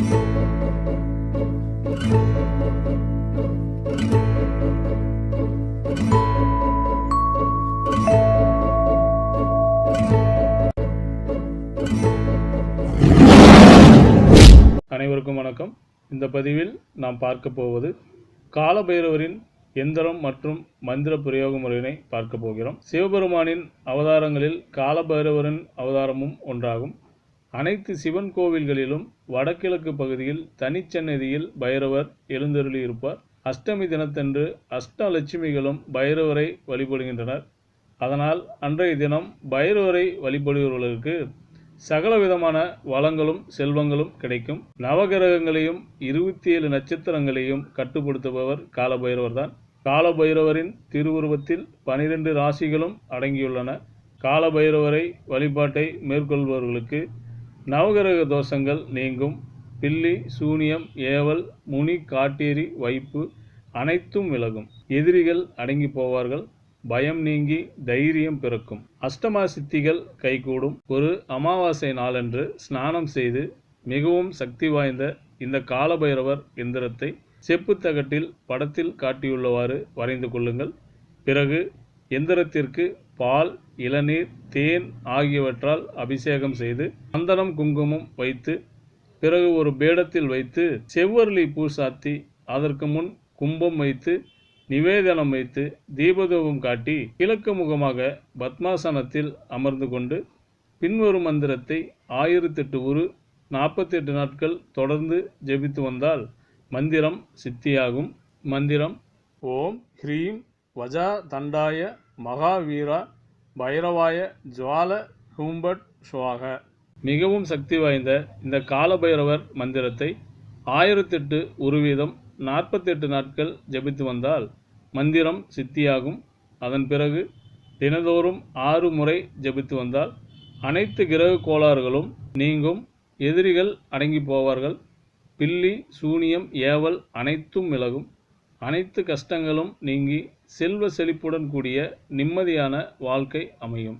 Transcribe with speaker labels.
Speaker 1: அனைவருக்கும் வணக்கம். இந்த பதிவில் நாம் பார்க்க போவது காலபைரவரின் எந்திரம் மற்றும் மந்திர பிரயோக முறையினை பார்க்க போகிறோம். சிவபெருமானின் அவதாரங்களில் காலபைரவரின் அவதாரமும் ஒன்றாகும். அனைத்து சிவன் கோவில்களிலும் வடகிழக்கு பகுதியில் தனிச்சன்னதியில் பைரவர் எழுந்தருளி இருப்பார் அஷ்டமி தினத்தன்று அஷ்டலட்சுமிகளும் பைரவரை வழிபடுகின்றனர். அதனால் அன்றைய தினம் பைரவரை வழிபடுபவர்களுக்கு சகல விதமான வளங்களும் செல்வங்களும் கிடைக்கும். நவகிரகங்களையும் இருபத்தி ஏழு நட்சத்திரங்களையும் கட்டுப்படுத்துபவர் காலபைரவர் தான் காலபைரவரின் திருவுருவத்தில் பனிரெண்டு ராசிகளும் அடங்கியுள்ளன. காலபைரவரை வழிபாட்டை மேற்கொள்பவர்களுக்கு நவகிரக தோஷங்கள் நீங்கும். பில்லி சூனியம் ஏவல் முனி காட்டேரி வைப்பு அனைத்தும் விலகும். எதிரிகள் அடங்கி போவார்கள். பயம் நீங்கி தைரியம் பிறக்கும். அஷ்டமா சித்திகள் கைகூடும். ஒரு அமாவாசை நாளன்று ஸ்நானம் செய்து மிகவும் சக்தி வாய்ந்த இந்த காலபைரவர் எந்திரத்தை செப்புத்தகட்டில் படத்தில் காட்டியுள்ளவாறு வரைந்து கொள்ளுங்கள். பிறகு எந்திரத்திற்கு பால் இளநீர் தேன் ஆகியவற்றால் அபிஷேகம் செய்து சந்தனம் குங்குமம் வைத்து பிறகு ஒரு பேடத்தில் வைத்து செவ்வரளி பூ சாத்தி அதற்கு முன் கும்பம் வைத்து நிவேதனம் வைத்து தீபதூபம் காட்டி கிழக்கு முகமாக பத்மாசனத்தில் அமர்ந்து கொண்டு பின்வரும் மந்திரத்தை ஆயிரத்தெட்டு உரு நாற்பத்தெட்டு நாட்கள் தொடர்ந்து ஜெபித்து வந்தால் மந்திரம் சித்தியாகும். மந்திரம் ஓம் ஹ்ரீம் வஜா தண்டாய மகாவீரா பைரவாய ஜுவால ஹூம்பட் சுவாக மிகவும் சக்தி வாய்ந்த இந்த காலபைரவர் மந்திரத்தை ஆயிரத்தெட்டு உருவீதம் நாற்பத்தெட்டு நாட்கள் ஜெபித்து வந்தால் மந்திரம் சித்தியாகும். அதன் பிறகு தினதோறும் ஆறு முறை ஜெபித்து வந்தால் அனைத்து கிரக கோளாறுகளும் நீங்கும். எதிரிகள் அடங்கி போவார்கள். பில்லி சூனியம் ஏவல் அனைத்தும் விலகும். அனைத்து கஷ்டங்களும் நீங்கி செல்வ செழிப்புடன் கூடிய நிம்மதியான வாழ்க்கை அமையும்.